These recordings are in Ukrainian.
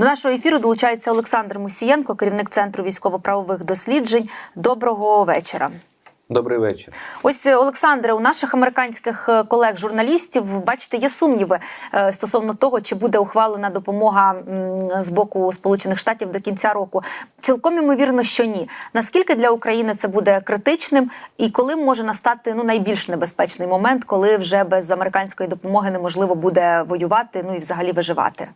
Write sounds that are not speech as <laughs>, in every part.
До нашого ефіру долучається Олександр Мусієнко, керівник центру військово-правових досліджень. Доброго вечора. Добрий вечір. Ось е, Олександре, у наших американських е, колег-журналістів, бачите, є сумніви е, стосовно того, чи буде ухвалена допомога з боку Сполучених Штатів до кінця року. Цілком ймовірно, що ні. Наскільки для України це буде критичним, і коли може настати ну найбільш небезпечний момент, коли вже без американської допомоги неможливо буде воювати, ну і взагалі виживати?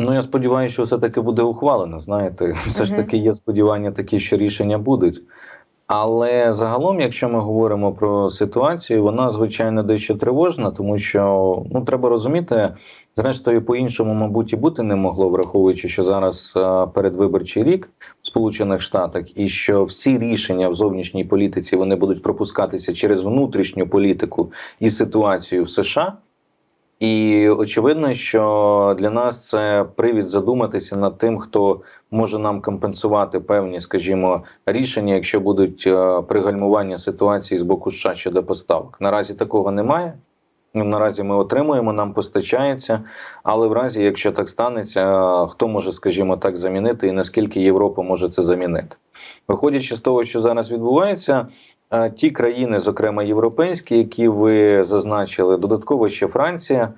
Ну я сподіваюся, що все таки буде ухвалено. Знаєте, <laughs> все ж таки є сподівання, такі, що рішення будуть. Але загалом, якщо ми говоримо про ситуацію, вона звичайно дещо тривожна, тому що ну треба розуміти, зрештою, по-іншому, мабуть, і бути не могло, враховуючи, що зараз е, передвиборчий рік в Сполучених Штатах, і що всі рішення в зовнішній політиці вони будуть пропускатися через внутрішню політику і ситуацію в США. І очевидно, що для нас це привід задуматися над тим, хто може нам компенсувати певні, скажімо, рішення, якщо будуть е, пригальмування ситуації з боку США щодо поставок. Наразі такого немає. Ну, Наразі ми отримуємо, нам постачається, але в разі, якщо так станеться, е, хто може, скажімо так, замінити і наскільки Європа може це замінити? Виходячи з того, що зараз відбувається, ті країни, зокрема європейські, які ви зазначили, додатково ще Франція,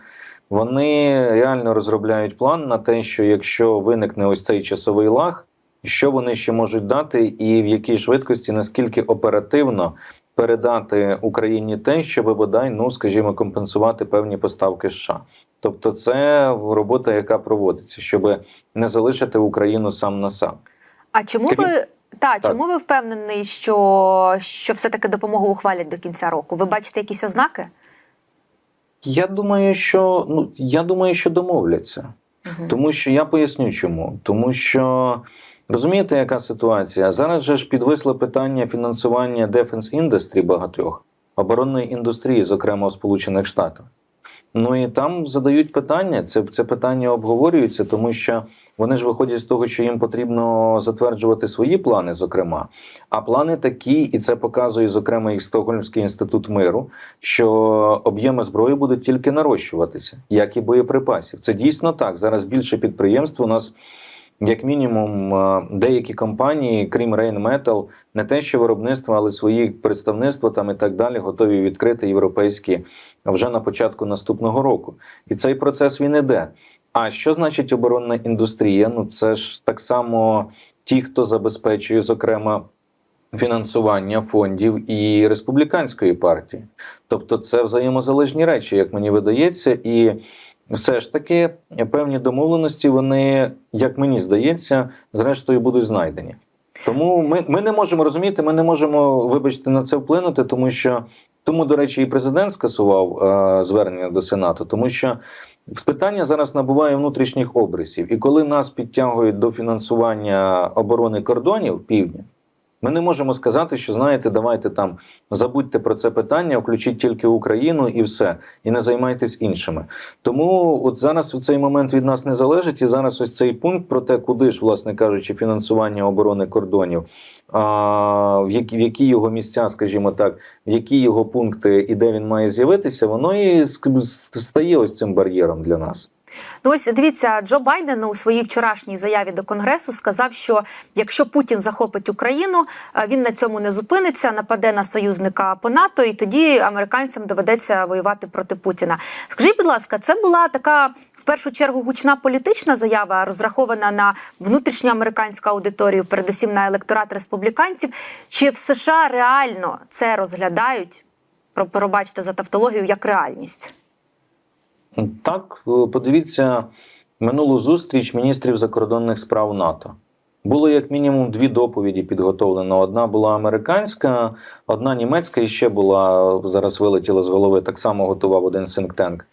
вони реально розробляють план на те, що якщо виникне ось цей часовий лаг, що вони ще можуть дати, і в якій швидкості, наскільки оперативно передати Україні те, щоб бодай, ну скажімо, компенсувати певні поставки США. Тобто, це робота, яка проводиться, щоб не залишити Україну сам на сам. А чому Крім- ви та Так. чому ви впевнений, що, що все таки допомогу ухвалять до кінця року? Ви бачите якісь ознаки? Я думаю, що ну я думаю, що домовляться. Мгм. Тому що я поясню чому. Тому що розумієте, яка ситуація? Зараз же ж підвисло питання фінансування Defense Industry багатьох оборонної індустрії, зокрема у Сполучених Штатах. Ну і там задають питання. Це, це питання обговорюється, тому що вони ж виходять з того, що їм потрібно затверджувати свої плани, зокрема. А плани такі, і це показує, зокрема, і Стокгольмський інститут миру, що об'єми зброї будуть тільки нарощуватися, як і боєприпасів. Це дійсно так. Зараз більше підприємств у нас. Як мінімум, е, деякі компанії, крім Rheinmetall, не те, що виробництво, але свої представництва там і так далі, готові відкрити європейські вже на початку наступного року. І цей процес він іде. А що значить оборонна індустрія? Ну це ж так само ті, хто забезпечує, зокрема, фінансування фондів і республіканської партії. Тобто, це взаємозалежні речі, як мені видається, і все ж таки певні домовленості, вони, як мені здається, зрештою будуть знайдені. Тому ми, ми не можемо розуміти, ми не можемо, вибачте, на це вплинути, тому що тому, до речі, і президент скасував е, звернення до Сенату, тому що питання зараз набуває внутрішніх обрисів. І коли нас підтягують до фінансування оборони кордонів півдня, ми не можемо сказати, що знаєте, давайте там забудьте про це питання, включіть тільки Україну і все, і не займайтесь іншими. Тому от зараз у цей момент від нас не залежить, і зараз ось цей пункт про те, куди ж, власне кажучи, фінансування оборони кордонів, а, в які в які його місця, скажімо так, в які його пункти і де він має з'явитися, воно і стає ось цим бар'єром для нас. Ну ось дивіться, Джо Байден у своїй вчорашній заяві до конгресу сказав, що якщо Путін захопить Україну, е, він на цьому не зупиниться, нападе на союзника по НАТО, і тоді американцям доведеться воювати проти Путіна. Скажіть, будь ласка, це була така в першу чергу гучна політична заява, розрахована на внутрішню американську аудиторію, передусім на електорат республіканців. Чи в США реально це розглядають? Про- Пробачте за тавтологію як реальність? Так, е, подивіться минулу зустріч міністрів закордонних справ НАТО. Було як мінімум дві доповіді підготовлено. Одна була американська, одна німецька, і ще була зараз вилетіла з голови. Так само готував один синктенк.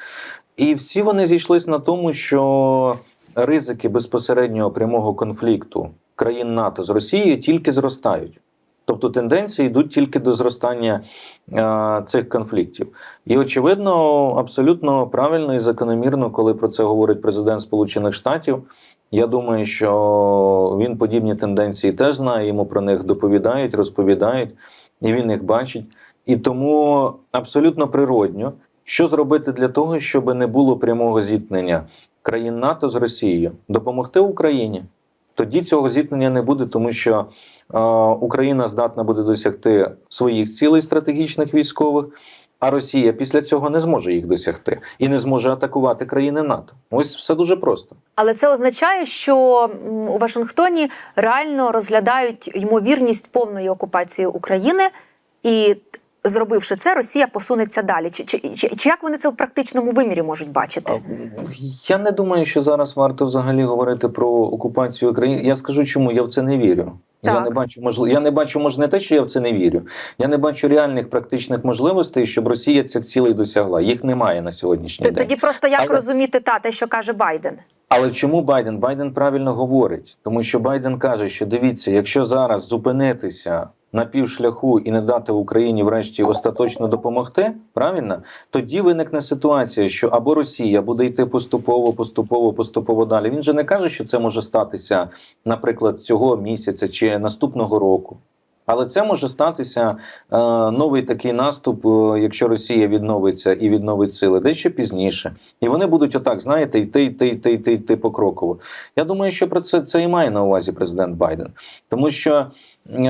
І всі вони зійшлися на тому, що ризики безпосереднього прямого конфлікту країн НАТО з Росією тільки зростають. Тобто тенденції йдуть тільки до зростання цих конфліктів. І очевидно, абсолютно правильно і закономірно, коли про це говорить президент Сполучених Штатів. Я думаю, що він подібні тенденції теж знає, йому про них доповідають, розповідають, і він їх бачить. І тому абсолютно природньо, що зробити для того, щоб не було прямого зіткнення країн НАТО з Росією допомогти Україні. Тоді цього зіткнення не буде, тому що е, Україна здатна буде досягти своїх цілей стратегічних військових, а Росія після цього не зможе їх досягти і не зможе атакувати країни НАТО. Ось все дуже просто. Але це означає, що у Вашингтоні реально розглядають ймовірність повної окупації України, і зробивши це, Росія посунеться далі. Чи, чи, чи, чи як вони це в практичному вимірі можуть бачити? Я не думаю, що зараз варто взагалі говорити про окупацію України. Я скажу, чому я в це не вірю. Я не бачу можливо. Я не бачу, може, не те, що я в це не вірю. Я не бачу реальних практичних можливостей, щоб Росія цих цілей досягла. Їх немає на сьогоднішній Т- день. Тоді просто як Але- розуміти та те, що каже Байден? Але чому Байден? Байден правильно говорить, тому що Байден каже, що дивіться, якщо зараз зупинитися на півшляху і не дати Україні врешті остаточно допомогти, правильно, тоді виникне ситуація, що або Росія буде йти поступово, поступово, поступово далі. Він же не каже, що це може статися, наприклад, цього місяця чи наступного року. Але це може статися е, новий такий наступ, е, якщо Росія відновиться і відновить сили дещо пізніше, і вони будуть отак, знаєте, йти, йти, йти, йти, йти покроково. Я думаю, що про це це і має на увазі президент Байден, тому що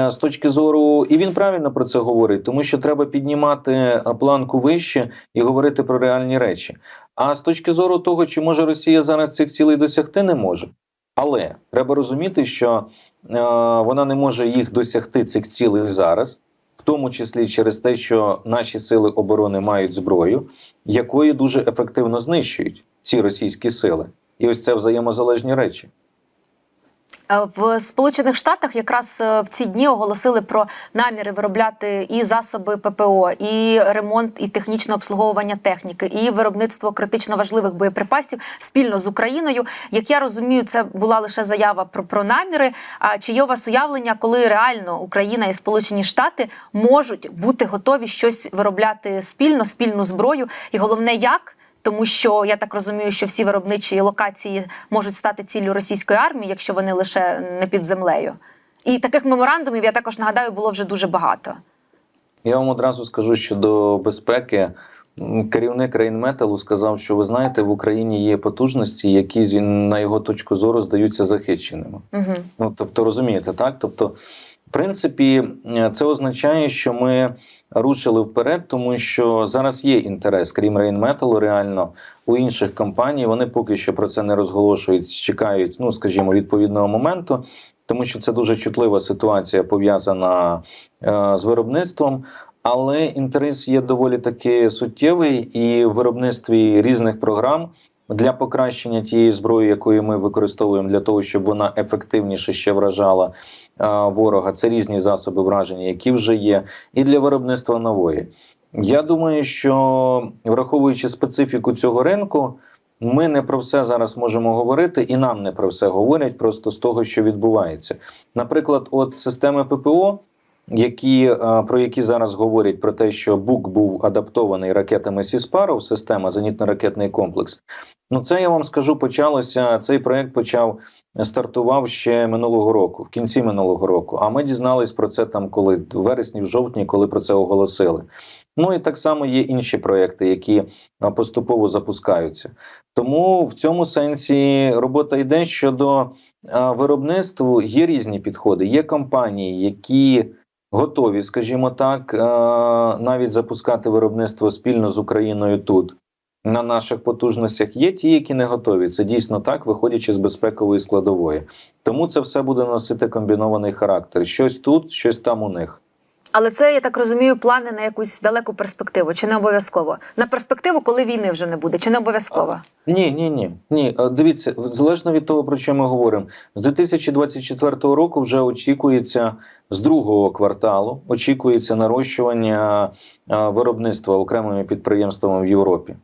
з точки зору, і він правильно про це говорить, тому що треба піднімати е, планку вище і говорити про реальні речі. А з точки зору того, чи може Росія зараз цих цілей досягти, не може. Але треба розуміти, що е, вона не може їх досягти цих цілей зараз, в тому числі через те, що наші сили оборони мають зброю, якою дуже ефективно знищують ці російські сили. І ось це взаємозалежні речі. Е, В Сполучених Штатах якраз е, в ці дні оголосили про наміри виробляти і засоби ППО, і ремонт, і технічне обслуговування техніки, і виробництво критично важливих боєприпасів спільно з Україною. Як я розумію, це була лише заява про, про наміри. А чи є у вас уявлення, коли реально Україна і Сполучені Штати можуть бути готові щось виробляти спільно, спільну зброю? І головне, як? Тому що я так розумію, що всі виробничі локації можуть стати ціллю російської армії, якщо вони лише не під землею. І таких меморандумів я також нагадаю було вже дуже багато. Я вам одразу скажу щодо безпеки. Керівник Рейнметалу сказав, що ви знаєте, в Україні є потужності, які на його точку зору здаються захищеними. Угу. Ну тобто, розумієте, так? Тобто, в принципі, е, це означає, що ми рушили вперед, тому що зараз є інтерес, крім Рейнметалу, реально у інших компаній. Вони поки що про це не розголошують, чекають, ну скажімо, відповідного моменту. Тому що це дуже чутлива ситуація пов'язана е, з виробництвом, але інтерес є доволі таки суттєвий і в виробництві різних програм для покращення тієї зброї, якою ми використовуємо для того, щоб вона ефективніше ще вражала ворога. Це різні засоби враження, які вже є, і для виробництва нової. Я думаю, що враховуючи специфіку цього ринку, ми не про все зараз можемо говорити, і нам не про все говорять, просто з того, що відбувається. Наприклад, от системи ППО, які, е, про які зараз говорять про те, що БУК був адаптований ракетами Сіспаров, система зенітно-ракетний комплекс. Ну, це я вам скажу, почалося. Цей проект почав стартував ще минулого року, в кінці минулого року. А ми дізнались про це там, коли в вересні, в жовтні, коли про це оголосили. Ну і так само є інші проекти, які поступово запускаються. Тому в цьому сенсі робота йде щодо а, виробництва. Є різні підходи. Є компанії, які готові, скажімо так, навіть запускати виробництво спільно з Україною тут. На наших потужностях є ті, які не готові. Це дійсно так, виходячи з безпекової складової. Тому це все буде носити комбінований характер. Щось тут, щось там у них. Але це, я так розумію, плани на якусь далеку перспективу, чи не обов'язково? На перспективу, коли війни вже не буде, чи не обов'язково? Ні, ні, ні. Ні, Е, дивіться, залежно від того, про що ми говоримо, з 2024 року вже очікується з другого кварталу, очікується нарощування е, виробництва окремими підприємствами в Європі.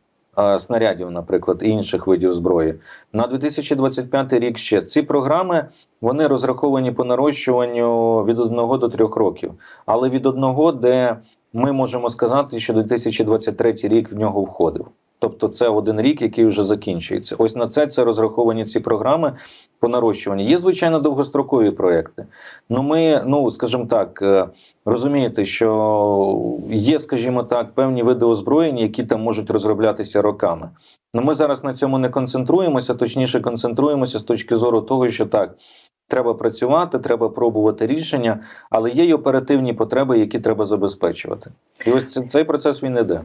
Снарядів, наприклад, і інших видів зброї на 2025 рік ще ці програми вони розраховані по нарощуванню від 1 до 3 років, але від одного, де ми можемо сказати, що 2023 рік в нього входив. Тобто це один рік, який вже закінчується. Ось на це це розраховані ці програми по нарощуванню. Є звичайно довгострокові проекти. Ну ми, ну скажімо так, е, розумієте, що є, скажімо так, певні види озброєння, які там можуть розроблятися роками. Ну ми зараз на цьому не концентруємося, точніше концентруємося з точки зору того, що так. Треба працювати, треба пробувати рішення, але є й оперативні потреби, які треба забезпечувати. І ось цей процес він іде.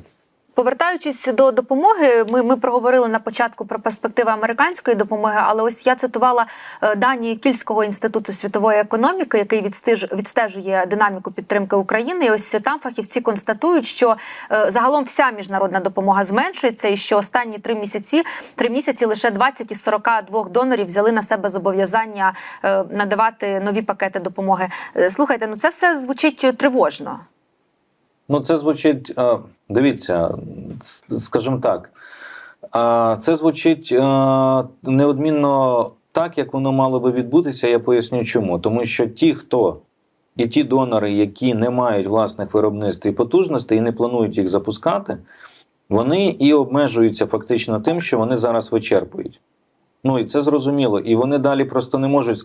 Повертаючись до допомоги, ми, ми проговорили на початку про перспективи американської допомоги, але ось я цитувала е, дані Кільського інституту світової економіки, який відстиж, відстежує динаміку підтримки України. І ось там фахівці констатують, що е, загалом вся міжнародна допомога зменшується, і що останні три місяці три місяці лише 20 із 42 донорів взяли на себе зобов'язання е, надавати нові пакети допомоги. Е, Слухайте, ну це все звучить тривожно. Ну, це звучить, е, дивіться, скажімо так, це звучить е, неодмінно так, як воно мало би відбутися. Я поясню чому. Тому що ті, хто і ті донори, які не мають власних виробництв і потужностей і не планують їх запускати, вони і обмежуються фактично тим, що вони зараз вичерпують. Ну і це зрозуміло. І вони далі просто не можуть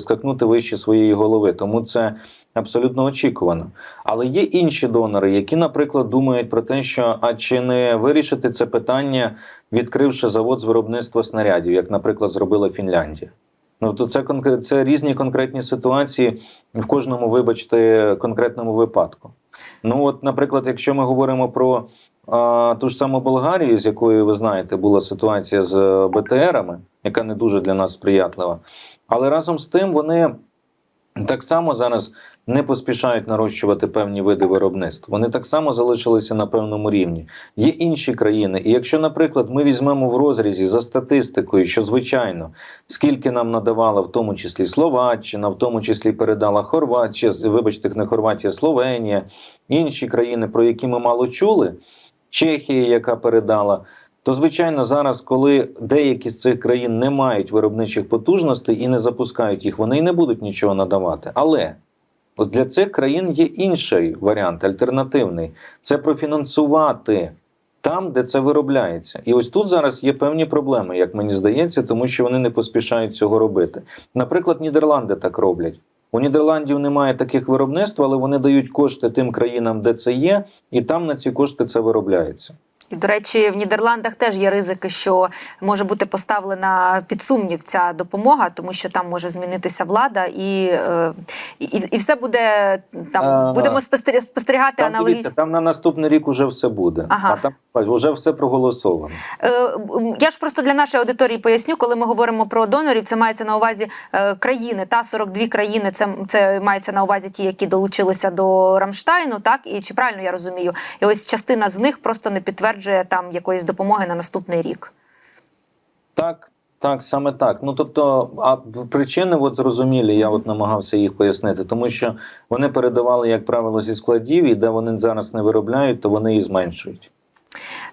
скакнути вище своєї голови. Тому це абсолютно очікувано. Але є інші донори, які, наприклад, думають про те, що а чи не вирішити це питання, відкривши завод з виробництва снарядів, як, наприклад, зробила Фінляндія. Ну то це це різні конкретні ситуації в кожному, вибачте, конкретному випадку. Ну, от, наприклад, якщо ми говоримо про ту ж саму Болгарію, з якою ви знаєте, була ситуація з е, БТРами, яка не дуже для нас сприятлива. Але разом з тим вони так само зараз не поспішають нарощувати певні види виробництв. Вони так само залишилися на певному рівні. Є інші країни, і якщо, наприклад, ми візьмемо в розрізі за статистикою, що звичайно, скільки нам надавала, в тому числі Словаччина, в тому числі передала Хорватія, вибачте, не Хорватія, Словенія, інші країни, про які ми мало чули, Чехія, яка передала. То звичайно, зараз, коли деякі з цих країн не мають виробничих потужностей і не запускають їх, вони й не будуть нічого надавати. Але от для цих країн є інший варіант, альтернативний це профінансувати там, де це виробляється. І ось тут зараз є певні проблеми, як мені здається, тому що вони не поспішають цього робити. Наприклад, Нідерланди так роблять. У Нідерландів немає таких виробництв, але вони дають кошти тим країнам, де це є, і там на ці кошти це виробляється. І, до речі, в Нідерландах теж є ризики, що може бути поставлена під сумнів ця допомога, тому що там може змінитися влада, і, е, і, і все буде там. Ага. Будемо спостері- спостерігати Там аналогічно. там на наступний рік уже все буде. Ага. А там вже все проголосовано. Е, Я ж просто для нашої аудиторії поясню, коли ми говоримо про донорів, це мається на увазі е, країни. Та 42 країни. Це, це мається на увазі ті, які долучилися до Рамштайну. Так і чи правильно я розумію? І ось частина з них просто не підтверджує там якоїсь допомоги на наступний рік. Так, так, саме так. Ну тобто, а причини от зрозумілі, я от намагався їх пояснити, тому що вони передавали, як правило, зі складів, і де вони зараз не виробляють, то вони і зменшують.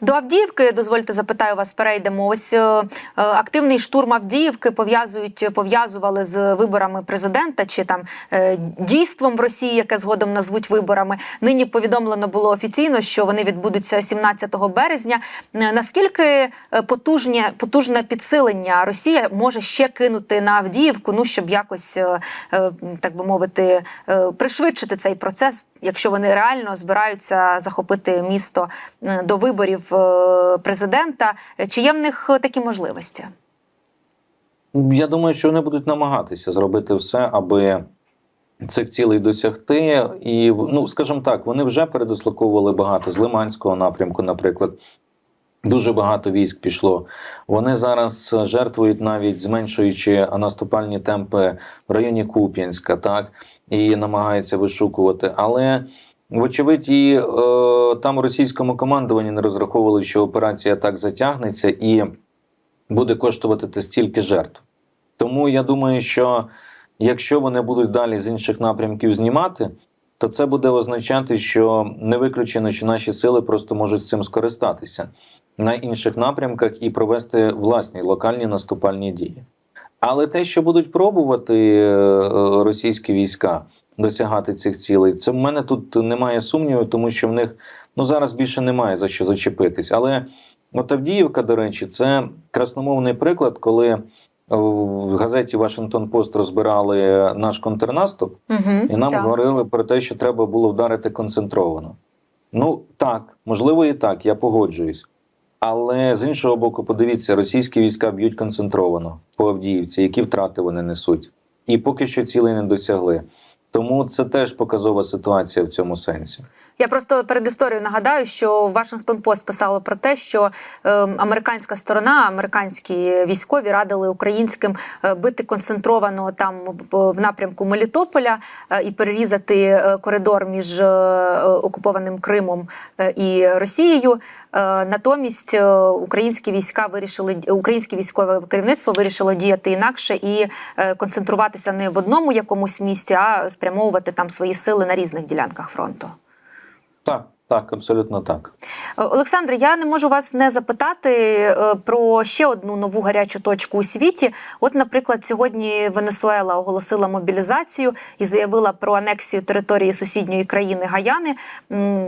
До Авдіївки, дозвольте запитаю вас, перейдемо. Ось е, е, активний штурм Авдіївки пов'язують, пов'язували з виборами президента чи там е, дійством в Росії, яке згодом назвуть виборами. Нині повідомлено було офіційно, що вони відбудуться 17 березня. Наскільки потужне, потужне підсилення Росія може ще кинути на Авдіївку, ну щоб якось так би мовити, пришвидшити цей процес, якщо вони реально збираються захопити місто е, до виборів е, президента. Чи є в них е, такі можливості? Я думаю, що вони будуть намагатися зробити все, аби цих цілей досягти. І ну, скажімо так, вони вже передислоковували багато з Лиманського напрямку, наприклад. Дуже багато військ пішло. Вони зараз жертвують навіть зменшуючи наступальні темпи в районі Куп'янська, так і намагаються вишукувати. Але вочевидь, і е, там у російському командуванні не розраховували, що операція так затягнеться і буде коштувати стільки жертв. Тому я думаю, що якщо вони будуть далі з інших напрямків знімати, то це буде означати, що не виключено, що наші сили просто можуть цим скористатися на інших напрямках і провести власні локальні наступальні дії. Але те, що будуть пробувати е, російські війська досягати цих цілей, це в мене тут немає сумніву, тому що в них ну зараз більше немає за що зачепитись. Але От Авдіївка, до речі, це красномовний приклад, коли в газеті Вашингтон Пост розбирали наш контрнаступ, Угу, і нам так. говорили про те, що треба було вдарити концентровано. Ну так, можливо, і так, я погоджуюсь. Але з іншого боку, подивіться, російські війська б'ють концентровано по Авдіївці, які втрати вони несуть, і поки що цілей не досягли. Тому це теж показова ситуація в цьому сенсі. Я просто перед історією нагадаю, що Вашингтон Пост писало про те, що е, американська сторона, американські військові радили українським е, бити концентровано там в- в напрямку Мелітополя е, і перерізати е, коридор між е, окупованим Кримом е, і Росією. Е, Натомість е, українські війська вирішили українське військове керівництво вирішило діяти інакше і е, концентруватися не в одному якомусь місті, а спрямовувати там свої сили на різних ділянках фронту. Так, так, абсолютно так. Е, Олександре, я не можу вас не запитати е, про ще одну нову гарячу точку у світі. От, наприклад, сьогодні Венесуела оголосила мобілізацію і заявила про анексію території сусідньої країни Гаяни.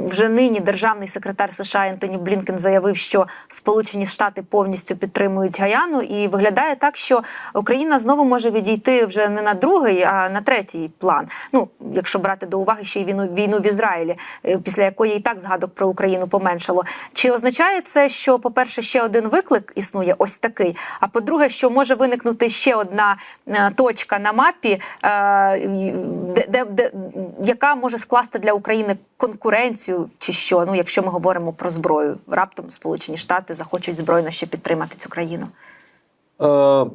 Вже нині державний секретар США Ентоні Блінкен заявив, що Сполучені Штати повністю підтримують Гаяну, і виглядає так, що Україна знову може відійти вже не на другий, а на третій план. Ну, якщо брати до уваги ще й війну війну в Ізраїлі, е, після якої і так згадок про Україну поменшало. Чи означає це, що, по-перше, ще один виклик існує, ось такий? А по-друге, що може виникнути ще одна е, точка на мапі, е, де, де, де, яка може скласти для України конкуренцію, чи що? Ну, якщо ми говоримо про зброю, раптом Сполучені Штати захочуть збройно ще підтримати цю країну. Е,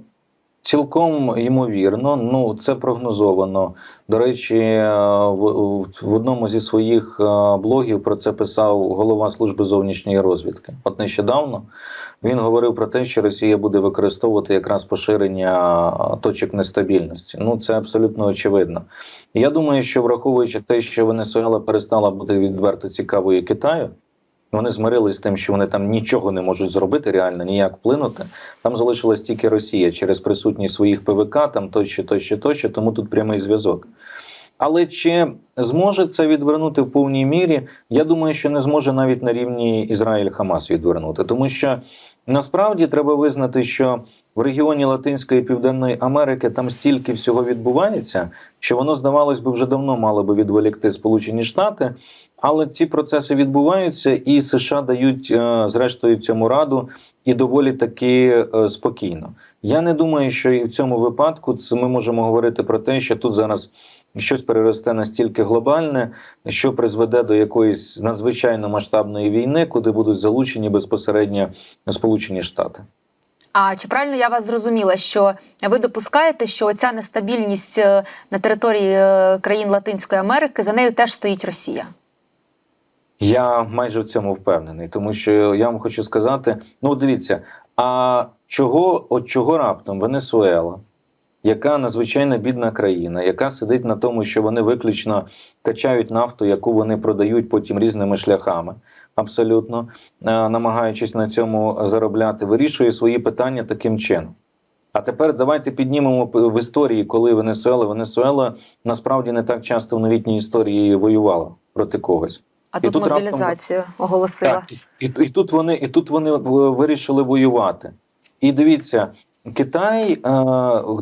цілком ймовірно, ну це прогнозовано. До речі, е, в, в одному зі своїх е, блогів про це писав голова служби зовнішньої розвідки. От нещодавно він говорив про те, що Росія буде використовувати якраз поширення е, точок нестабільності. Ну це абсолютно очевидно. Я думаю, що враховуючи те, що Венесуела перестала бути відверто цікавою Китаю. Вони змирились з тим, що вони там нічого не можуть зробити, реально ніяк вплинути. Там залишилась тільки Росія через присутність своїх ПВК, там тощо, тощо, тощо, тому тут прямий зв'язок. Але чи зможе це відвернути в повній мірі? Я думаю, що не зможе навіть на рівні Ізраїль-Хамас відвернути, тому що насправді треба визнати, що в регіоні Латинської і Південної Америки там стільки всього відбувається, що воно здавалось би вже давно мало би відволікти Сполучені Штати. Але ці процеси відбуваються, і США дають е, зрештою цьому раду і доволі таки е, спокійно. Я не думаю, що і в цьому випадку це ми можемо говорити про те, що тут зараз щось переросте настільки глобальне, що призведе до якоїсь надзвичайно масштабної війни, куди будуть залучені безпосередньо Сполучені Штати. А чи правильно я вас зрозуміла, що ви допускаєте, що ця нестабільність е, на території е, країн Латинської Америки за нею теж стоїть Росія? Я майже в цьому впевнений, тому що я вам хочу сказати: ну дивіться, а чого, от чого раптом Венесуела, яка надзвичайно бідна країна, яка сидить на тому, що вони виключно качають нафту, яку вони продають потім різними шляхами, абсолютно е, намагаючись на цьому заробляти, вирішує свої питання таким чином. А тепер давайте піднімемо в історії, коли Венесуела, Венесуела насправді не так часто в новітній історії воювала проти когось. А І тут, тут раптом- мобілізацію оголосила. Так, і, і тут вони, і тут вони е, вирішили воювати. І дивіться, Китай е,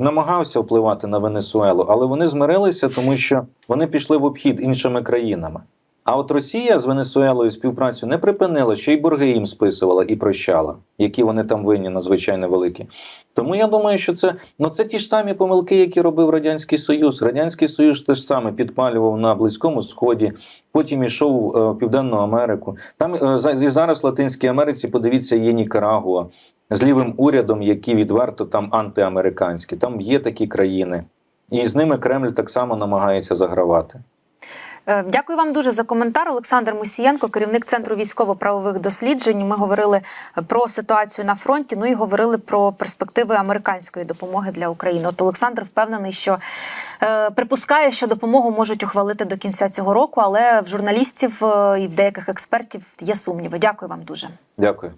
намагався впливати на Венесуелу, але вони змирилися, тому що вони пішли в обхід іншими країнами. А от Росія з Венесуелою співпрацю не припинила, ще й борги їм списувала і прощала, які вони там винні надзвичайно великі. Тому я думаю, що це ну це ті ж самі помилки, які робив радянський союз. Радянський союз те ж саме підпалював на близькому сході, потім ішов е, в Південну Америку. Там е, і зараз в Латинській Америці, подивіться, є Нікарагуа з лівим урядом, які відверто там антиамериканські. Там є такі країни, і з ними Кремль так само намагається загравати. Е, Дякую вам дуже за коментар. Олександр Мусієнко, керівник центру військово-правових досліджень. Ми говорили про ситуацію на фронті. Ну і говорили про перспективи американської допомоги для України. От Олександр впевнений, що е, припускає, що допомогу можуть ухвалити до кінця цього року, але в журналістів е, і в деяких експертів є сумніви. Дякую вам дуже. Дякую.